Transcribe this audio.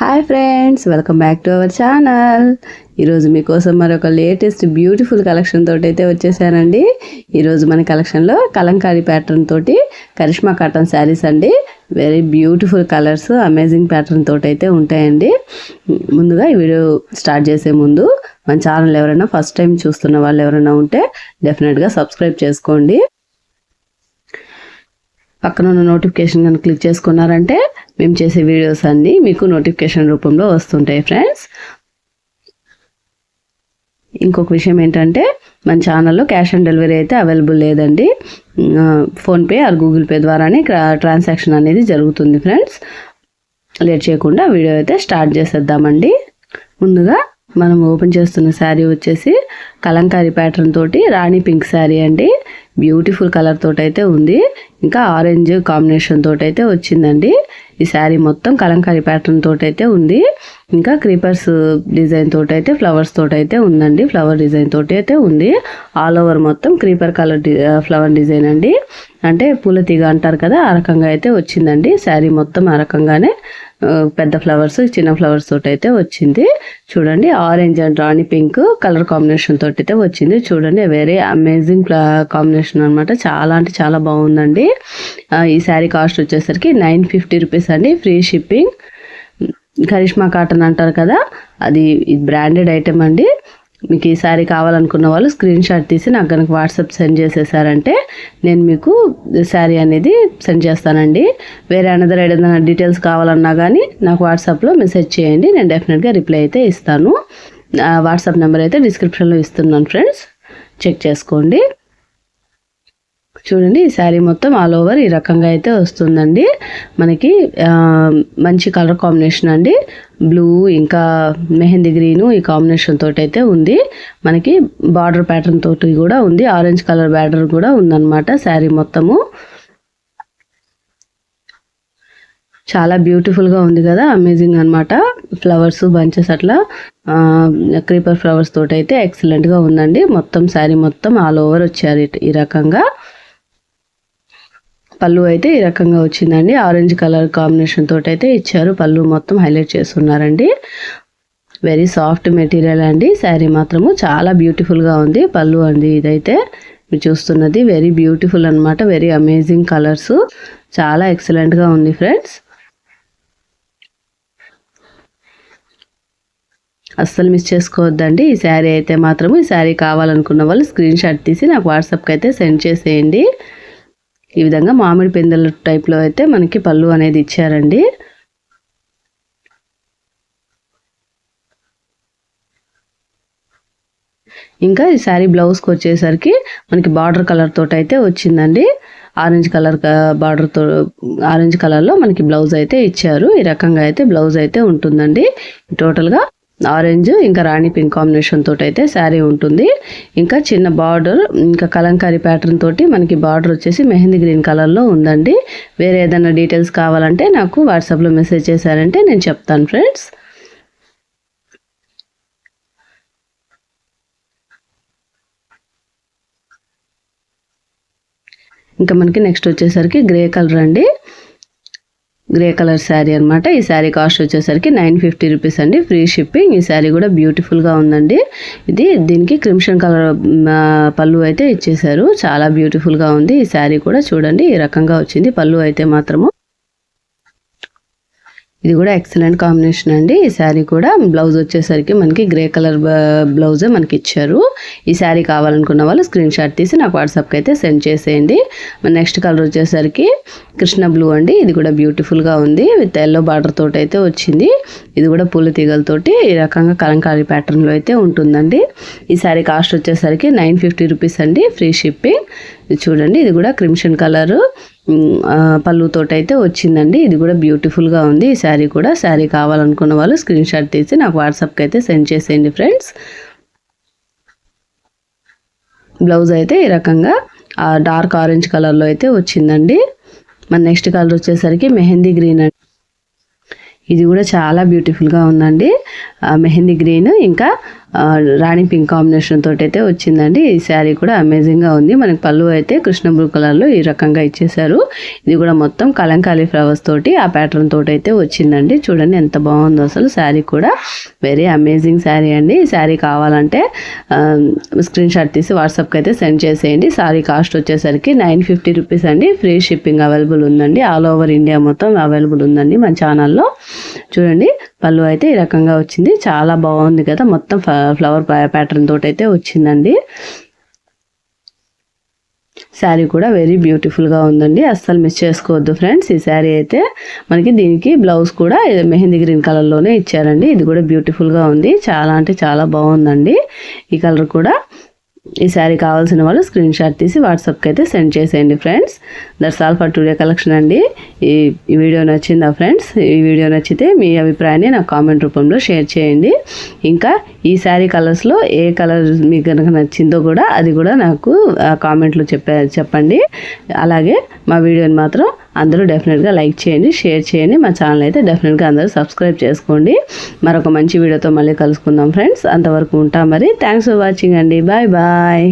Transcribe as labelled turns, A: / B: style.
A: Hi friends welcome back to our channel. ఈరోజు మీకోసం మరొక లేటెస్ట్ బ్యూటిఫుల్ కలెక్షన్ తోటి అయితే వచ్చేసానండి. ఈరోజు మన కలెక్షన్లో కలంకారీ ప్యాటర్న్ తోటి కరిష్మా కాటన్ శారీస్ అండి. Very beautiful colours amazing pattern తోటి అయితే ఉంటాయండి. ముందుగా ఈ వీడియో స్టార్ట్ చేసే ముందు మన ఛానల్ ఎవరైనా ఫస్ట్ టైం చూస్తున్న వాళ్ళు ఎవరైనా ఉంటే డెఫినెట్గా సబ్స్క్రైబ్ చేసుకోండి. పక్కన ఉన్న నోటిఫికేషన్ కనుక క్లిక్ చేసుకున్నారంటే మేము చేసే వీడియోస్ అన్నీ మీకు నోటిఫికేషన్ రూపంలో వస్తుంటాయి ఫ్రెండ్స్ ఇంకొక విషయం ఏంటంటే మన ఛానల్లో క్యాష్ ఆన్ డెలివరీ అయితే అవైలబుల్ లేదండి. ఫోన్పే ఆర్ గూగుల్ పే ద్వారానే ట్రాన్సాక్షన్ అనేది జరుగుతుంది ఫ్రెండ్స్ లేట్ చేయకుండా వీడియో అయితే స్టార్ట్ చేసేద్దామండి. ముందుగా మనం ఓపెన్ చేస్తున్న శారీ వచ్చేసి కలంకారీ ప్యాటర్న్ తోటి రాణి పింక్ శారీ అండి. బ్యూటిఫుల్ కలర్ తోటి అయితే ఉంది. ఇంకా ఆరెంజ్ కాంబినేషన్ తోటి అయితే వచ్చిందండి. ఈ శారీ మొత్తం కలంకారీ ప్యాటర్న్ తోటి అయితే ఉంది. ఇంకా క్రీపర్స్ డిజైన్ తోటి అయితే ఫ్లవర్స్ తోటి అయితే ఉందండి. ఫ్లవర్ డిజైన్ తోటి అయితే ఉంది. ఆల్ ఓవర్ మొత్తం క్రీపర్ కలర్ ఫ్లవర్ డిజైన్ అండి. అంటే పూల తీగ అంటారు కదా ఆ రకంగా అయితే వచ్చిందండి. శారీ మొత్తం ఆ రకంగానే పెద్ద ఫ్లవర్స్ చిన్న ఫ్లవర్స్ తోటి అయితే వచ్చింది. చూడండి orange and rani pink colour combination తోటి అయితే వచ్చింది. చూడండి వెరీ అమేజింగ్ కాంబినేషన్ అనమాట చాలా అంటే చాలా బాగుందండి. ఈ శారీ కాస్ట్ వచ్చేసరికి నైన్ ఫిఫ్టీ రూపీస్ అండి ఫ్రీ షిప్పింగ్. కరిష్మా కాటన్ అంటారు కదా అది బ్రాండెడ్ ఐటెం అండి. మీకు ఈ శారీ కావాలనుకున్న వాళ్ళు స్క్రీన్ షాట్ తీసి నాకు కనుక వాట్సాప్ సెండ్ చేసేసారంటే నేను మీకు శారీ అనేది సెండ్ చేస్తానండి. వేరే అనదర్ ఏదైనా డీటెయిల్స్ కావాలన్నా కానీ నాకు వాట్సాప్లో మెసేజ్ చేయండి. నేను డెఫినెట్గా రిప్లై అయితే ఇస్తాను. వాట్సాప్ నెంబర్ అయితే డిస్క్రిప్షన్లో ఇస్తున్నాను ఫ్రెండ్స్ చెక్ చేసుకోండి. చూడండి ఈ శారీ మొత్తం ఆల్ ఓవర్ ఈ రకంగా అయితే వస్తుందండి. మనకి మంచి కలర్ కాంబినేషన్ అండి. బ్లూ ఇంకా మెహందీ గ్రీను ఈ కాంబినేషన్ తోటి అయితే ఉంది. మనకి బార్డర్ ప్యాటర్న్ తోటి కూడా ఉంది. ఆరెంజ్ కలర్ బార్డర్ కూడా ఉందన్నమాట శారీ మొత్తము. చాలా బ్యూటిఫుల్గా ఉంది కదా అమేజింగ్ అనమాట ఫ్లవర్స్ బంచెస్ అట్లా క్రీపర్ ఫ్లవర్స్ తోటి అయితే ఎక్సలెంట్గా ఉందండి. మొత్తం శారీ మొత్తం ఆల్ ఓవర్ వచ్చారు ఈ రకంగా. పళ్ళు అయితే ఈ రకంగా వచ్చిందండి. ఆరెంజ్ కలర్ కాంబినేషన్ తోటి అయితే ఇచ్చారు. పళ్ళు మొత్తం హైలైట్ చేస్తున్నారండి. వెరీ సాఫ్ట్ మెటీరియల్ అండి. శారీ మాత్రము చాలా బ్యూటిఫుల్గా ఉంది. పళ్ళు అండి ఇదైతే. మీరు చూస్తున్నది వెరీ బ్యూటిఫుల్ అనమాట వెరీ అమేజింగ్ కలర్స్ చాలా ఎక్సలెంట్గా ఉంది ఫ్రెండ్స్ అస్సలు మిస్ చేసుకోవద్దండి. ఈ శారీ అయితే మాత్రము. ఈ శారీ కావాలనుకున్న వాళ్ళు స్క్రీన్ షాట్ తీసి నాకు వాట్సాప్కి అయితే సెండ్ చేసేయండి. ఈ విధంగా మామిడి పిందెల టైప్లో అయితే మనకి పళ్ళు అనేది ఇచ్చారండి. ఇంకా ఈ శారీ బ్లౌజ్కి వచ్చేసరికి మనకి బార్డర్ కలర్ తోటి అయితే వచ్చిందండి. ఆరెంజ్ కలర్ బార్డర్తో ఆరెంజ్ కలర్లో మనకి బ్లౌజ్ అయితే ఇచ్చారు. ఈ రకంగా అయితే బ్లౌజ్ అయితే ఉంటుందండి. టోటల్గా ఆరెంజ్ ఇంకా రాణి పింక్ కాంబినేషన్ తోటి అయితే శారీ ఉంటుంది. ఇంకా చిన్న బార్డర్ ఇంకా కలంకారీ ప్యాటర్న్ తోటి మనకి బార్డర్ వచ్చేసి మెహందీ గ్రీన్ కలర్లో ఉందండి. వేరే ఏదైనా డీటెయిల్స్ కావాలంటే నాకు వాట్సాప్లో మెసేజ్ చేశారంటే నేను చెప్తాను ఫ్రెండ్స్ ఇంకా మనకి నెక్స్ట్ వచ్చేసరికి గ్రే కలర్ అండి. గ్రే కలర్ శారీ అనమాట ఈ శారీ కాస్ట్ వచ్చేసరికి నైన్ ఫిఫ్టీ రూపీస్ అండి. Free shipping. ఈ శారీ కూడా బ్యూటిఫుల్గా ఉందండి. ఇది దీనికి క్రిమ్షన్ కలర్ పళ్ళు అయితే ఇచ్చేసారు చాలా బ్యూటిఫుల్గా ఉంది. ఈ శారీ కూడా చూడండి. ఈ రకంగా వచ్చింది. పళ్ళు అయితే మాత్రము ఇది కూడా ఎక్సలెంట్ కాంబినేషన్ అండి. ఈ శారీ కూడా బ్లౌజ్ వచ్చేసరికి మనకి గ్రే కలర్ బ్లౌజే మనకి ఇచ్చారు. ఈ శారీ కావాలనుకున్న వాళ్ళు స్క్రీన్ షాట్ తీసి నాకు వాట్సాప్కి అయితే సెండ్ చేసేయండి. నెక్స్ట్ కలర్ వచ్చేసరికి కృష్ణ బ్లూ అండి. ఇది కూడా బ్యూటిఫుల్గా ఉంది. విత్ ఎల్లో బార్డర్ తోటి అయితే వచ్చింది. ఇది కూడా పూల తీగలతోటి ఈ రకంగా కలంకారీ ప్యాటర్న్లో అయితే ఉంటుందండి. ఈ శారీ కాస్ట్ వచ్చేసరికి నైన్ ఫిఫ్టీ రూపీస్ అండి. ఫ్రీ షిప్పింగ్ చూడండి. ఇది కూడా క్రిమ్షన్ కలరు పళ్ళుతోటి అయితే వచ్చిందండి. ఇది కూడా బ్యూటిఫుల్గా ఉంది. ఈ శారీ కూడా శారీ కావాలనుకున్న వాళ్ళు స్క్రీన్ షాట్ తీసి నాకు వాట్సాప్కి అయితే సెండ్ చేసేయండి ఫ్రెండ్స్. బ్లౌజ్ అయితే ఈ రకంగా డార్క్ ఆరెంజ్ కలర్లో అయితే వచ్చిందండి. మన నెక్స్ట్ కలర్ వచ్చేసరికి మెహందీ గ్రీన్ అండి. ఇది కూడా చాలా బ్యూటిఫుల్గా ఉందండి. మెహందీ గ్రీన్ ఇంకా రాణి పింక్ కాంబినేషన్ తోటి అయితే వచ్చిందండి. ఈ శారీ కూడా అమేజింగ్గా ఉంది. మనకి పళ్ళు అయితే కృష్ణ బ్లూ కలర్లో ఈ రకంగా ఇచ్చేశారు. ఇది కూడా మొత్తం కలంకాలి ఫ్లవర్స్ తోటి ఆ ప్యాటర్న్ తోటి అయితే వచ్చిందండి. చూడండి ఎంత బాగుందో అసలు శారీ కూడా. వెరీ అమేజింగ్ శారీ అండి. ఈ శారీ కావాలంటే స్క్రీన్ షాట్ తీసి వాట్సాప్కి అయితే సెండ్ చేసేయండి. శారీ కాస్ట్ వచ్చేసరికి నైన్ ఫిఫ్టీ రూపీస్ అండి. ఫ్రీ షిప్పింగ్ అవైలబుల్ ఉందండి. ఆల్ ఓవర్ ఇండియా మొత్తం అవైలబుల్ ఉందండి మన ఛానల్లో చూడండి పళ్ళు అయితే ఈ రకంగా వచ్చింది. చాలా బాగుంది కదా మొత్తం ఫ- ఫ్లవర్ ప్యాటర్న్ తోటి అయితే వచ్చిందండి. శారీ కూడా వెరీ బ్యూటిఫుల్గా ఉందండి. అస్సలు మిస్ చేసుకోవద్దు ఫ్రెండ్స్ ఈ శారీ అయితే మనకి దీనికి బ్లౌజ్ కూడా మెహందీ గ్రీన్ కలర్లోనే ఇచ్చారండి. ఇది కూడా బ్యూటిఫుల్గా ఉంది. చాలా అంటే చాలా బాగుందండి. ఈ కలర్ కూడా ఈ శారీ కావాల్సిన వాళ్ళు స్క్రీన్ షాట్ తీసి వాట్సాప్కి అయితే సెండ్ చేసేయండి friends. That's all for today collection అండి. ఈ వీడియో నచ్చిందా ఫ్రెండ్స్? ఈ వీడియో నచ్చితే మీ అభిప్రాయాన్ని నాకు కామెంట్ రూపంలో షేర్ చేయండి. ఇంకా ఈ శారీ కలర్స్లో ఏ కలర్ మీకు కనుక నచ్చిందో కూడా అది కూడా నాకు కామెంట్లో చెప్పే చెప్పండి. అలాగే మా వీడియోని మాత్రం అందరూ డెఫినెట్గా లైక్ చేయండి షేర్ చేయండి. మా ఛానల్ అయితే డెఫినెట్గా అందరూ సబ్స్క్రైబ్ చేసుకోండి. మరొక మంచి వీడియోతో మళ్ళీ కలుసుకుందాం ఫ్రెండ్స్ అంతవరకు ఉంటాం మరి. థ్యాంక్స్ ఫర్ వాచింగ్ అండి. Bye bye